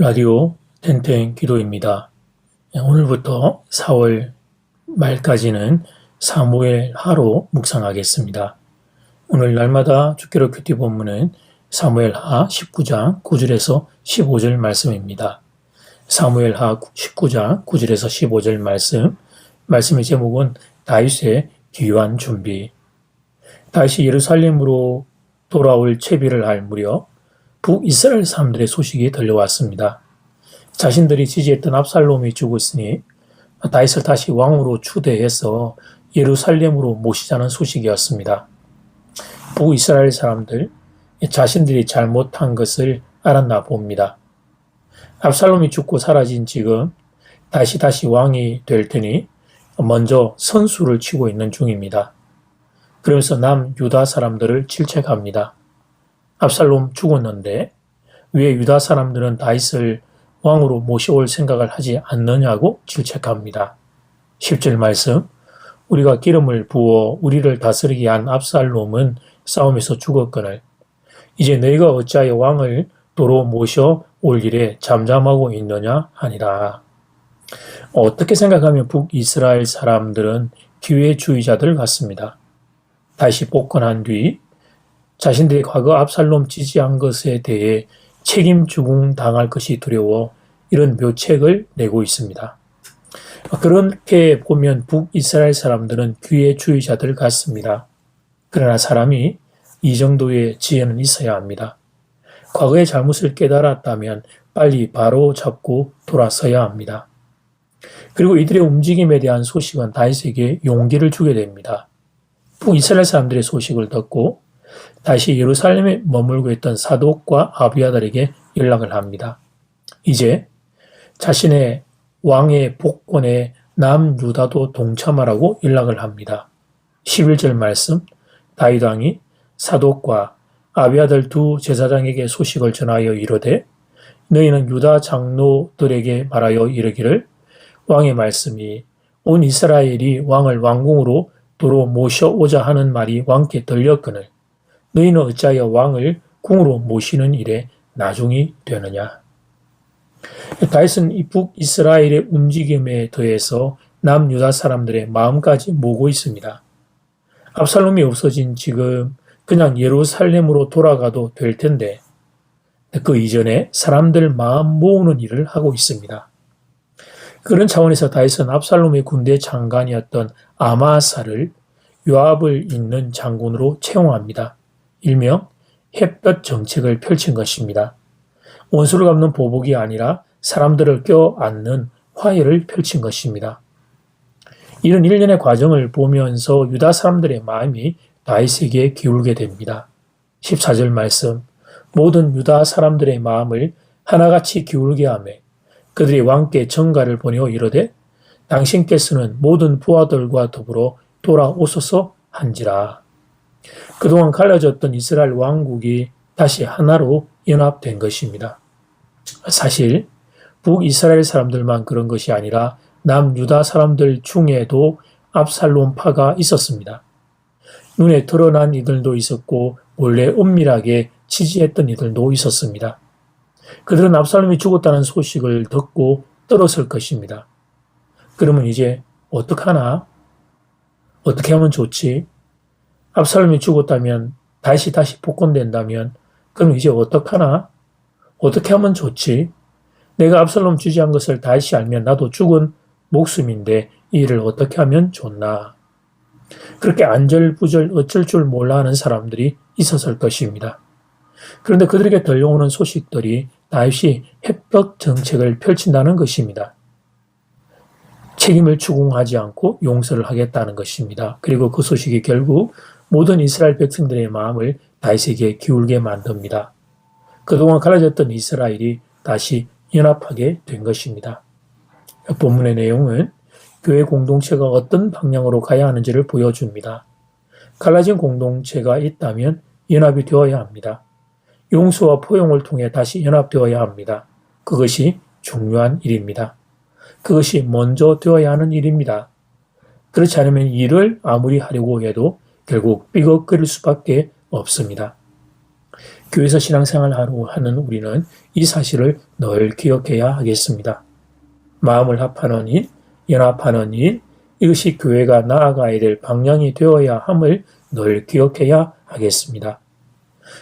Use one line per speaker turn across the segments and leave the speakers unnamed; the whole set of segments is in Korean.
라디오 땡땡 기도입니다. 오늘부터 4월 말까지는 사무엘 하로 묵상하겠습니다. 오늘 날마다 주기로 큐티 본문은 사무엘 하 19장 9절에서 15절 말씀입니다. 사무엘 하 19장 9절에서 15절 말씀, 말씀의 제목은 다윗의 귀환 준비. 다윗이 예루살렘으로 돌아올 채비를 할 무렵 북이스라엘 사람들의 소식이 들려왔습니다. 자신들이 지지했던 압살롬이 죽었으니 다윗을 다시 왕으로 추대해서 예루살렘으로 모시자는 소식이었습니다. 북이스라엘 사람들 자신들이 잘못한 것을 알았나 봅니다. 압살롬이 죽고 사라진 지금 다시 다시 왕이 될 테니 먼저 선수를 치고 있는 중입니다. 그러면서 남 유다 사람들을 질책합니다. 압살롬 죽었는데 왜 유다 사람들은 다윗을 왕으로 모셔올 생각을 하지 않느냐고 질책합니다. 10절 말씀 우리가 기름을 부어 우리를 다스리게 한 압살롬은 싸움에서 죽었거늘 이제 너희가 어찌하여 왕을 도로 모셔 올 일에 잠잠하고 있느냐 하니라. 어떻게 생각하면 북이스라엘 사람들은 기회주의자들 같습니다. 다시 복권한 뒤 자신들이 과거 압살롬 지지한 것에 대해 책임 주공 당할 것이 두려워 이런 묘책을 내고 있습니다. 그렇게 보면 북이스라엘 사람들은 기회주의자들 같습니다. 그러나 사람이 이 정도의 지혜는 있어야 합니다. 과거의 잘못을 깨달았다면 빨리 바로 잡고 돌아서야 합니다. 그리고 이들의 움직임에 대한 소식은 다윗에게 용기를 주게 됩니다. 북이스라엘 사람들의 소식을 듣고 다시 예루살렘에 머물고 있던 사독과 아비아들에게 연락을 합니다. 이제 자신의 왕의 복권에 남유다도 동참하라고 연락을 합니다. 11절 말씀 다윗 왕이 사독과 아비아들 두 제사장에게 소식을 전하여 이르되 너희는 유다 장로들에게 말하여 이르기를 왕의 말씀이 온 이스라엘이 왕을 왕궁으로 도로 모셔오자 하는 말이 왕께 들렸거늘 너희는 어찌하여 왕을 궁으로 모시는 일에 나중이 되느냐. 다윗은 이 북이스라엘의 움직임에 더해서 남유다 사람들의 마음까지 모고 있습니다. 압살롬이 없어진 지금 그냥 예루살렘으로 돌아가도 될 텐데 그 이전에 사람들 마음 모으는 일을 하고 있습니다. 그런 차원에서 다윗은 압살롬의 군대 장관이었던 아마사를 요압을 잇는 장군으로 채용합니다. 일명 햇볕 정책을 펼친 것입니다. 원수를 갚는 보복이 아니라 사람들을 껴안는 화해를 펼친 것입니다. 이런 일련의 과정을 보면서 유다 사람들의 마음이 다윗에게 기울게 됩니다. 14절 말씀 모든 유다 사람들의 마음을 하나같이 기울게 하며 그들이 왕께 정가를 보내어 이르되 당신께서는 모든 부하들과 더불어 돌아오소서 한지라. 그동안 갈라졌던 이스라엘 왕국이 다시 하나로 연합된 것입니다. 사실 북이스라엘 사람들만 그런 것이 아니라 남유다 사람들 중에도 압살롬파가 있었습니다. 눈에 드러난 이들도 있었고 원래 은밀하게 지지했던 이들도 있었습니다. 그들은 압살롬이 죽었다는 소식을 듣고 떨었을 것입니다. 그러면 이제 어떡하나? 어떻게 하면 좋지? 압살롬이 죽었다면 다시 다시 복권된다면 그럼 이제 어떡하나? 어떻게 하면 좋지? 내가 압살롬 주지한 것을 다시 알면 나도 죽은 목숨인데 이 일을 어떻게 하면 좋나? 그렇게 안절부절 어쩔 줄 몰라 하는 사람들이 있었을 것입니다. 그런데 그들에게 들려오는 소식들이 다윗이 햇볕 정책을 펼친다는 것입니다. 책임을 추궁하지 않고 용서를 하겠다는 것입니다. 그리고 그 소식이 결국 모든 이스라엘 백성들의 마음을 다윗에게 기울게 만듭니다. 그동안 갈라졌던 이스라엘이 다시 연합하게 된 것입니다. 본문의 내용은 교회 공동체가 어떤 방향으로 가야 하는지를 보여줍니다. 갈라진 공동체가 있다면 연합이 되어야 합니다. 용서와 포용을 통해 다시 연합되어야 합니다. 그것이 중요한 일입니다. 그것이 먼저 되어야 하는 일입니다. 그렇지 않으면 일을 아무리 하려고 해도 결국 삐걱거릴 수밖에 없습니다. 교회에서 신앙생활 하는 우리는 이 사실을 늘 기억해야 하겠습니다. 마음을 합하는 일, 연합하는 일, 이것이 교회가 나아가야 될 방향이 되어야 함을 늘 기억해야 하겠습니다.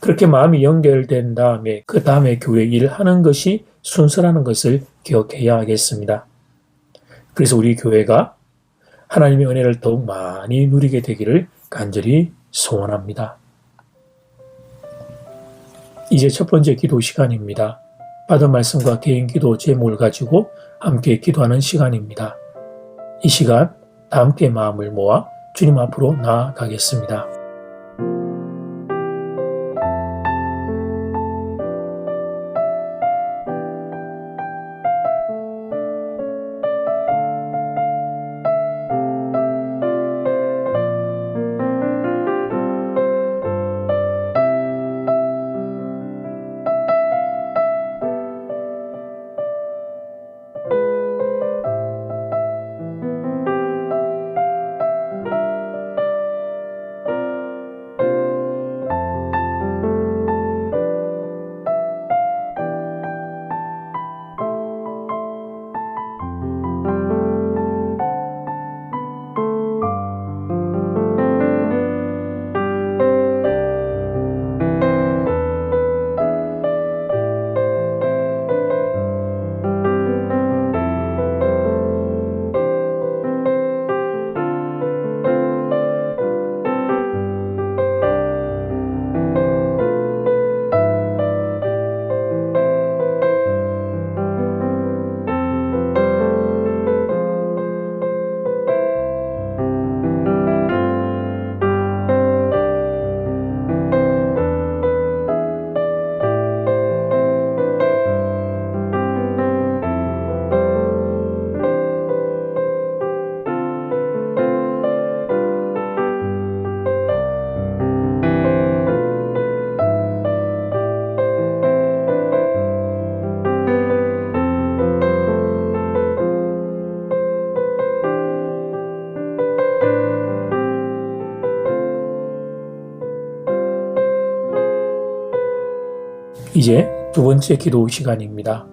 그렇게 마음이 연결된 다음에 그 다음에 교회 일을 하는 것이 순서라는 것을 기억해야 하겠습니다. 그래서 우리 교회가 하나님의 은혜를 더욱 많이 누리게 되기를 간절히 소원합니다. 이제 첫 번째 기도 시간입니다. 받은 말씀과 개인 기도 제목을 가지고 함께 기도하는 시간입니다. 이 시간 다 함께 마음을 모아 주님 앞으로 나아가겠습니다. 이제 두 번째 기도 시간입니다.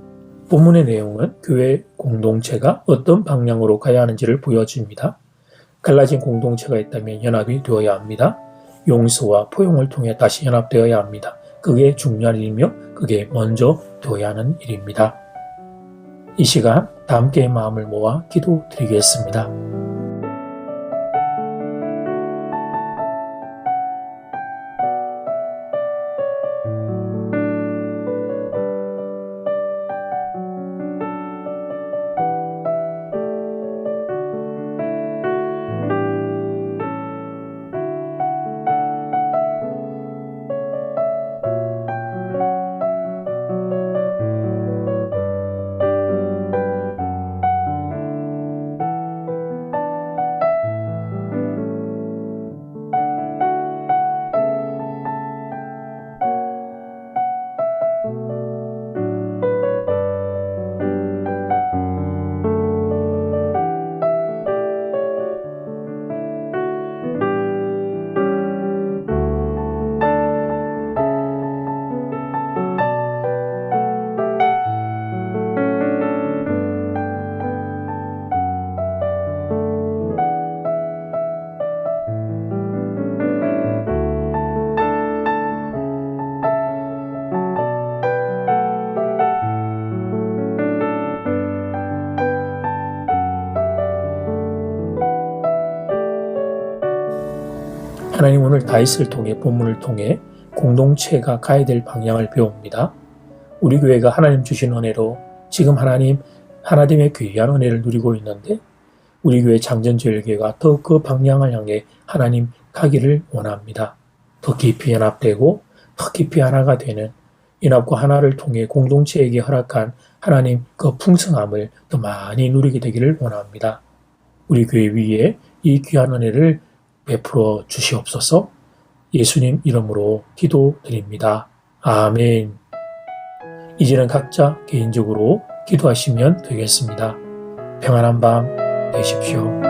본문의 내용은 교회 공동체가 어떤 방향으로 가야 하는지를 보여줍니다. 갈라진 공동체가 있다면 연합이 되어야 합니다. 용서와 포용을 통해 다시 연합되어야 합니다. 그게 중요한 일이며 그게 먼저 되어야 하는 일입니다. 이 시간 다 함께 마음을 모아 기도 드리겠습니다. 하나님 오늘 다윗을 통해 본문을 통해 공동체가 가야 될 방향을 배웁니다. 우리 교회가 하나님 주신 은혜로 지금 하나님 하나님의 귀한 은혜를 누리고 있는데 우리 교회 장전제일교회가 더그 방향을 향해 하나님 가기를 원합니다. 더 깊이 연합되고 더 깊이 하나가 되는 연합과 하나를 통해 공동체에게 허락한 하나님 그 풍성함을 더 많이 누리게 되기를 원합니다. 우리 교회 위에 이 귀한 은혜를 베풀어 주시옵소서 예수님 이름으로 기도드립니다. 아멘. 이제는 각자 개인적으로 기도하시면 되겠습니다. 평안한 밤 되십시오.